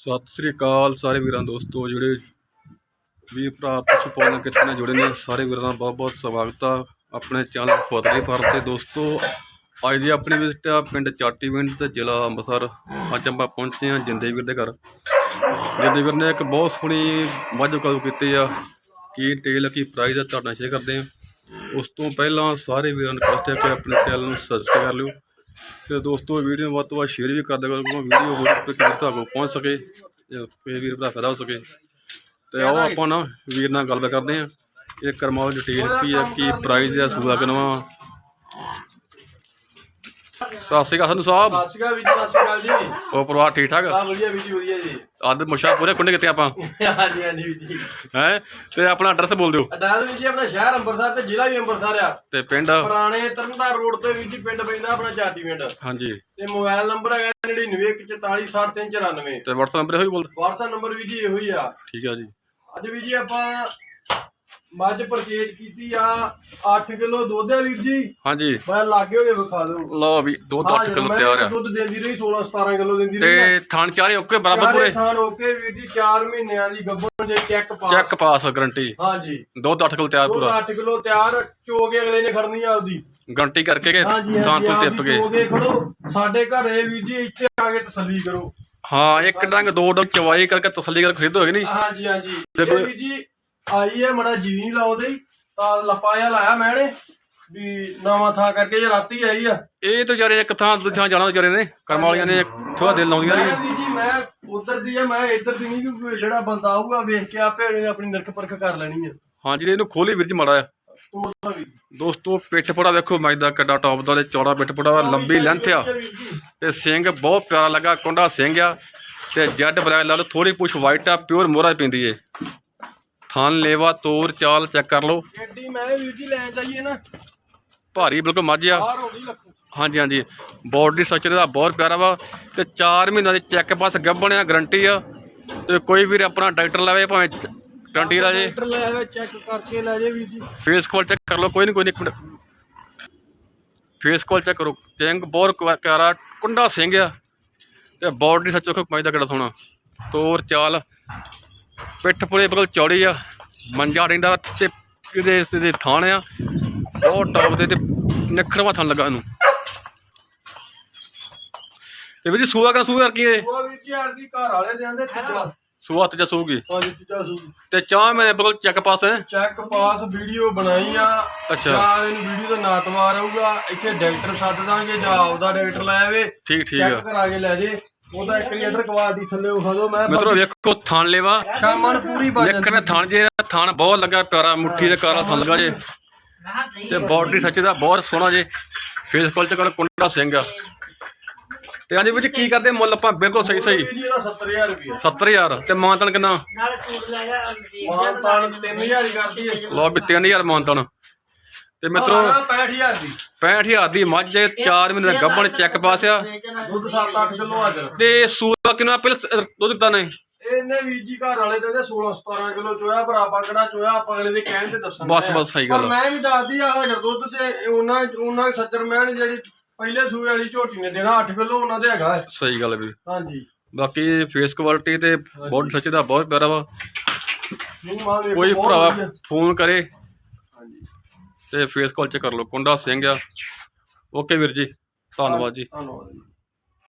ਸਤਿ ਸ੍ਰੀ ਅਕਾਲ ਸਾਰੇ ਵੀਰਾਂ, ਦੋਸਤੋ, ਜਿਹੜੇ ਵੀਰ ਭਰਾ, ਪਸ਼ੂ ਪਾਲਣ ਕਿੱਤੇ ਨਾਲ ਜੁੜੇ ਨੇ, ਸਾਰੇ ਵੀਰਾਂ ਦਾ ਬਹੁਤ ਬਹੁਤ ਸਵਾਗਤ ਆ ਆਪਣੇ ਚੈਨਲ ਫਤਰੀ ਫਾਰਮ ਤੇ, ਦੋਸਤੋ। ਅੱਜ ਦੀ ਆਪਣੀ ਵਿਜ਼ਿਟ ਆ ਪਿੰਡ ਚਾਟੀਵਿੰਡ ਤੇ ਜ਼ਿਲ੍ਹਾ ਅੰਮ੍ਰਿਤਸਰ। ਅੱਜ ਆਪਾਂ ਪਹੁੰਚੇ ਆ ਜਿੰਦੇ ਵੀਰ ਦੇ ਘਰ। ਜਿੰਦੇ ਵੀਰ ਨੇ ਇੱਕ ਬਹੁਤ ਸੋਹਣੀ ਮੱਝ ਕਾਲ ਕੀਤੀ ਆ। ਕੀ ਟੇਲ ਕੀ ਪ੍ਰਾਈਸ ਆ, ਤੁਹਾਡਾ ਸ਼ੇਅਰ ਕਰਦੇ ਆ ਉਸ ਤੋਂ ਪਹਿਲਾਂ ਸਾਰੇ ਵੀਰਾਂ ਨੂੰ ਰਿਕਵੈਸਟ ਹੈ ਕਿ ਆਪਣੇ ਚੈਨਲ ਨੂੰ ਸਬਸਕ੍ਰਾਈਬ ਕਰ ਲਿਓ। ਤੇ ਦੋਸਤੋ ਵੀਡੀਓ ਵੱਧ ਤੋਂ ਵੱਧ ਸ਼ੇਅਰ ਵੀ ਕਰ ਦਿਆ ਕਿਉਂਕਿ ਵੀਡੀਓ ਹੋਰ ਤੱਕ ਤੁਹਾਡੇ ਕੋਲ ਪਹੁੰਚ ਸਕੇ ਤੇ ਕੋਈ ਵੀਰ ਭਰਾ ਫਾਇਦਾ ਹੋ ਸਕੇ। ਤੇ ਆਓ, ਆਪਾਂ ਨਾ ਵੀਰ ਨਾਲ ਗੱਲਬਾਤ ਕਰਦੇ ਹਾਂ। ਇਹ ਕਰਮਾਓ ਡਿਟੇਲ ਕੀ ਹੈ, ਕੀ ਪ੍ਰਾਈਸ ਆ ਸੂਆ ਕਿਨਵਾ ਸਤਿ ਸ਼੍ਰੀ ਅਕਾਲ ਸਾਨੂੰ ਸਾਹਿਬ। ਸਤਿ ਸ਼੍ਰੀ ਅਕਾਲ ਵੀਰ ਜੀ ਸਤਿ ਸ਼੍ਰੀ ਅਕਾਲ ਜੀ। ਉਹ ਪਰਿਵਾਰ ਠੀਕ ਠਾਕ? ਸਭ ਵਧੀਆ ਵੀਰ ਜੀ ਵਧੀਆ ਜੀ। ਅੱਜ ਮੁਸ਼ਾ ਪੂਰੇ ਕੁੰਡੇ ਕਿਤੇ ਆਪਾਂ? ਹਾਂਜੀ ਹਾਂਜੀ ਵੀਰ ਜੀ। ਹੈ? ਤੇ ਆਪਣਾ ਐਡਰੈਸ ਬੋਲ ਦਿਓ। ਅਡਾਲ ਵੀਰ ਜੀ ਆਪਣਾ ਸ਼ਹਿਰ ਅੰਮ੍ਰਿਤਸਰ ਤੇ ਜ਼ਿਲ੍ਹਾ ਵੀ ਅੰਮ੍ਰਿਤਸਰ ਆ। ਤੇ ਪਿੰਡ? ਪੁਰਾਣੇ ਤਰਨਤਾਰ ਰੋਡ ਤੇ ਵੀਰ ਜੀ ਪਿੰਡ ਪੈਂਦਾ ਆਪਣਾ ਚਾਟੀ ਪਿੰਡ। ਹਾਂਜੀ। ਤੇ ਮੋਬਾਈਲ ਨੰਬਰ ਹੈਗਾ 9914460394 ਤੇ WhatsApp ਨੰਬਰ ਇਹੋ ਹੀ ਬੋਲ WhatsApp ਨੰਬਰ ਵੀਰ ਜੀ ਇਹੋ ਹੀ ਆ। ਠੀਕ ਆ ਜੀ। ਅੱਜ ਵੀਰ ਜੀ ਆਪਾਂ ਮੱਝ ਪਰਚੇਜ ਕੀਤੀ ਆ 8 ਕਿਲੋ ਦੁੱਧ ਹੈ ਵੀਰ ਜੀ। ਹਾਂਜੀ। ਮੈਂ ਲਾਗੇ ਹੋ ਕੇ ਵਿਖਾ ਦਊਂ ਲਓ। ਵੀ ਦੁੱਧ 8 ਕਿਲੋ ਤਿਆਰ ਆ। ਦੁੱਧ ਦਿੰਦੀ ਰਹੀ 16 17 ਕਿਲੋ ਦਿੰਦੀ ਰਹੀ। ਤੇ ਥਣ ਚਾਰੇ ਓਕੇ ਬਰਾਬਰ ਪੂਰੇ? ਥਾਣ ਓਕੇ ਵੀਰ ਜੀ 4 ਮਹੀਨਿਆਂ ਦੀ ਗੱਭਣ ਜੇ check pass check pass guarantee ਹਾਂਜੀ। ਦੁੱਧ 8 ਕਿਲੋ ਤਿਆਰ ਪੂਰਾ। 8 ਕਿਲੋ ਤਿਆਰ ਚੋ ਕੇ ਅਗਲੇ ਨੇ ਖੜਨੀ ਆ ਉਹਦੀ ਗਰੰਟੀ ਕਰਕੇ ਕਿ ਹਾਂਜੀ ਤਾਂ ਟਿੱਪ ਗਏ ਚੋ ਕੇ ਖੜੋ। ਸਾਡੇ ਘਰੇ ਵੀਰ ਜੀ ਇੱਥੇ ਆ ਕੇ ਤਸੱਲੀ ਕਰੋ। ਹਾਂ ਇੱਕ ਡੰਗ ਦੋ ਡੰਗ ਚਵਾਈ ਕਰਕੇ ਤਸੱਲੀ ਕਰਕੇ ਖਰੀਦੋ ਨਹੀਂ? ਹਾਂਜੀ ਹਾਂਜੀ। ਵੀਰ ਜੀ ਆਈ ਹੈ ਮੜਾ ਜੀ ਨਹੀਂ ਲਾਉਂਦੇ। ਤਾਂ ਲੱਪਾ ਜਿਹਾ ਲਾਇਆ ਮੈਨੇ ਵੀ ਨਵਾਂ ਥਾਂ ਕਰਕੇ ਜੇ ਰਾਤੀ ਆਈ ਆ। ਇਹ ਤਾਂ ਵਿਚਾਰੇ ਇੱਕ ਥਾਂ ਦੂਜੀ ਥਾਂ ਜਾਣਾ ਵਿਚਾਰੇ ਨੇ ਕਰਮ ਵਾਲੀਆਂ ਨੇ ਥੋੜਾ ਦਿਲ ਲਾਉਂਦੀਆਂ ਮੈਂ ਨੇ। ਵੀਰ ਜੀ ਮੈਂ ਉਧਰ ਦੀ ਆ ਮੈਂ ਇੱਧਰ ਦੀ ਨਹੀਂ ਕਿਉਂਕਿ ਜਿਹੜਾ ਬੰਦਾ ਆਊਗਾ ਵੇਖ ਕੇ ਆਪੇ ਇਹਨੇ ਆਪਣੀ ਨਰਕ ਪਰਖ ਕਰ ਲੈਣੀ ਆ। ਹਾਂਜੀ ਤੇ ਇਹਨੂੰ ਖੋਲੀ ਵੀਰ ਜੀ ਮਾੜਾ ਆ ਦੋਸਤੋ ਪਿੱਠ ਪੜਾ ਵੇਖੋ ਮੈਚ ਦਾ ਕਿੱਡਾ ਟੌਪ ਦਾ ਤੇ ਚੌੜਾ ਪਿੱਠ ਪੜਾ ਲੰਬੀ ਲੈਂਥ ਆ। ਜੀ। ਤੇ ਸਿੰਘ ਬਹੁਤ ਪਿਆਰਾ ਲੱਗਾ ਕੁੰਡਾ ਸਿੰਘ ਆ। ਤੇ ਜੈਡ ਬਲੈਕ ਲਾ ਲਓ ਥੋੜੀ ਪੁੱਛ ਵਾਈਟ ਆ ਪਿਓਰ ਮੋਹਰਾ ਪੈਂਦੀ ਏ। ਥਣ ਲੇਵਾ ਤੋਰ ਚਾਲ ਚੈੱਕ ਕਰ ਲਓ। ਗੱਡੀ ਮੈਂ ਵੀਰ ਜੀ ਲੈ ਜਾਈਏ ਨਾ। ਭਾਰੀ ਬਿਲਕੁਲ ਮੱਝ ਆ। ਬਾਹਰ ਹੋ ਗਈ ਲੱਖੂ ਹਾਂਜੀ ਹਾਂਜੀ। ਬਾਡੀ ਸਟਰਕਚਰ ਦਾ ਬਹੁਤ ਪਿਆਰਾ ਵਾ ਤੇ 4 ਮਹੀਨਿਆਂ ਦੇ ਚੈੱਕ ਪਾਸ ਗੱਭਣਿਆ ਗਰੰਟੀ ਆ। ਤੇ ਕੋਈ ਵੀਰ ਆਪਣਾ ਡਾਕਟਰ ਲਾਵੇ ਭਾਵੇਂ ਗਰੰਟੀ ਲਾ ਜੇ। ਲੈ ਆਵੇ ਚੈੱਕ ਕਰਕੇ ਲੈ ਜੇ ਵੀਰ ਜੀ। ਫੇਸ ਕਾਲ ਚੈੱਕ ਕਰ ਲਓ ਕੋਈ ਨਹੀਂ ਕੋਈ ਨਹੀਂ ਇੱਕ ਮਿੰਟ। ਫੇਸ ਕਾਲ ਚੈੱਕ ਕਰੋ। ਚੈਂਗ ਬਹੁਤ ਕੁ- ਪਿਆਰਾ ਕੁੰਡਾ ਸਿੰਘ ਆ। ਤੇ ਬਾਡੀ ਸੱਚੋ ਖੋ ਦਾ ਕਿਹੜਾ ਸੋਹਣਾ। ਤੋਰ ਚਾਲ। ਪਿੱਠ ਪੁਰੇ ਬਿਲਕੁਲ ਚੌੜੀ ਆ ਮੰਜਾ ਰਹਿੰਦਾ ਤੇ ਕਿਹਦੇ ਦੇ ਥਾਣ ਆ। ਬਹੁਤ ਟੌਪ ਦੇ ਤੇ ਨਿਖਰਵਾ ਥਣ ਲੱਗਾ ਇਹਨੂੰ। ਤੇ ਵੀ ਜੀ ਸੂਆ ਕਾ ਸੂਆ ਕੀ ਹੈ? ਉਹ ਵੀਰ ਜੀ ਅੱਜ ਦੀ ਘਰ ਵਾਲੇ ਦੇ ਆਂਦੇ ਤੀਜਾ ਸੂਆ ਤੇ ਜਸੂਗੀ ਪੰਜ ਤੀਜਾ ਸੂ ਤੇ ਚਾਹ ਮੈਨੇ ਬਿਲਕੁਲ ਚੈੱਕ ਪਾਸ ਹੈ? ਚੈੱਕ ਪਾਸ ਵੀਡੀਓ ਬਣਾਈ ਆ। ਅੱਛਾ। ਜਾਂ ਇਹਨੂੰ ਵੀਡੀਓ ਦਾ ਨਾਂ ਤਵਾਰ ਆਊਗਾ ਇੱਥੇ ਡਾਕਟਰ ਸੱਦ ਦਾਂਗੇ ਜਾਂ ਆਪਦਾ ਡਾਕਟਰ ਲੈ ਆਵੇ। ਠੀਕ ਠੀਕ ਚੈੱਕ ਕਰਾ ਕੇ ਲੈ ਜੇ। ਉਹਦਾ ਇੱਕ ਲੀਟਰ ਕੁਆਲਿਟੀ ਥੱਲੇ ਉਖਾ ਦੋ ਮੈਂ ਮਿੱਤਰੋ ਵੇਖੋ ਥਣ ਲੇਵਾ। ਸ਼ਾਮਾਂ ਨੂੰ ਪੂਰੀ ਬਣ ਨਿੱਕਰ ਨੇ ਥਣ ਜੇ ਥਣ ਬਹੁਤ ਲੱਗਾ ਪਿਆਰਾ ਮੁੱਠੀ ਦੇ ਕਾਲਾ ਥਣ ਲੱਗਾ ਜੇ। ਤੇ ਬਾਡੀ ਸੱਚੇ ਦਾ ਬਹੁਤ ਸੋਹਣਾ ਜੇ। ਫੇਸ ਕੋਲ ਤੇ ਕੋਲ ਕੁੰਡਾ ਸਿੰਘ ਆ। ਤੇ ਹਾਂਜੀ ਵੀਰ ਜੀ ਕੀ ਕਰਦੇ? ਮੁੱਲ ਆਪਾਂ ਬਿਲਕੁਲ ਸਹੀ ਸਹੀ। ਵੀਰ ਜੀ ਇਹਦਾ 70000 ਰੁਪਏ 70000 ਤੇ ਮਾਨਤਨ ਕਿੰਨਾ? ਮਾਨ ਤਾਨ 3000 ਹੀ ਕਰਦੀ ਹੈ। ਲਓ ਵੀ 3000 ਮਾਨਤਨ। ਤੇ ਮਿੱਤਰੋ 65000 ਦੀ। 65000 ਦੀ ਮੱਝ 4 ਮਹੀਨੇ ਦਾ ਗੱਭਣ ਚੈੱਕ ਪਾਸ ਆ। ਦੁੱਧ 7-8 ਕਿਲੋ ਆ ਜਾਣਾ ਤੇ ਸੂਆ ਕਿੰਨਾ ਪਹਿਲਾਂ ਦੁੱਧ ਦਿੱਤਾ ਨੇ? ਇਹਨੇ ਵੀਰ ਜੀ ਘਰ ਵਾਲੇ ਕਹਿੰਦੇ 16 17 ਕਿਲੋ ਚੋਇਆ ਪਰ ਆਪਾਂ ਕਿਹੜਾ ਚੋਇਆ ਆਪਾਂ ਅਗਲੇ ਦੇ ਕਹਿਣ ਤੇ ਦੱਸਣਾ ਬਸ ਬਸ ਸਹੀ ਗੱਲ। ਮੈਂ ਵੀ ਦੱਸਦੀ ਆ ਹਜਰ ਦੁੱਧ ਤੇ ਉਹਨਾਂ ਉਹਨਾਂ ਸੱਜਰ ਮੈਨ ਜਿਹੜੀ ਪਹਿਲੇ ਸੂਏ ਵਾਲੀ ਝੋਟੀ ਨੇ ਦੇਣਾ 8 ਕਿਲੋ ਉਹਨਾਂ ਦੇ ਹੈਗਾ। ਸਹੀ ਗੱਲ ਵੀ। ਹਾਂਜੀ। ਬਾਕੀ ਫੇਸ ਕੁਆਲਿਟੀ ਤੇ ਬਾਡੀ ਸੱਚੇ ਦਾ ਬਹੁਤ ਪਿਆਰਾ ਵਾ। ਕੋਈ ਬਹੁਤ ਭਰਾਵਾ ਵਧੀਆ। ਫੋਨ ਕਰੇ। ਹਾਂਜੀ। ਤੇ ਫੇਸ ਕਾਲ ਚ ਕਰ ਲਓ। ਕੁੰਡਾ ਸਿੰਘ ਆ। ਓਕੇ ਵੀਰ ਜੀ, ਧੰਨਵਾਦ ਜੀ। ਧੰਨਵਾਦ ਜੀ।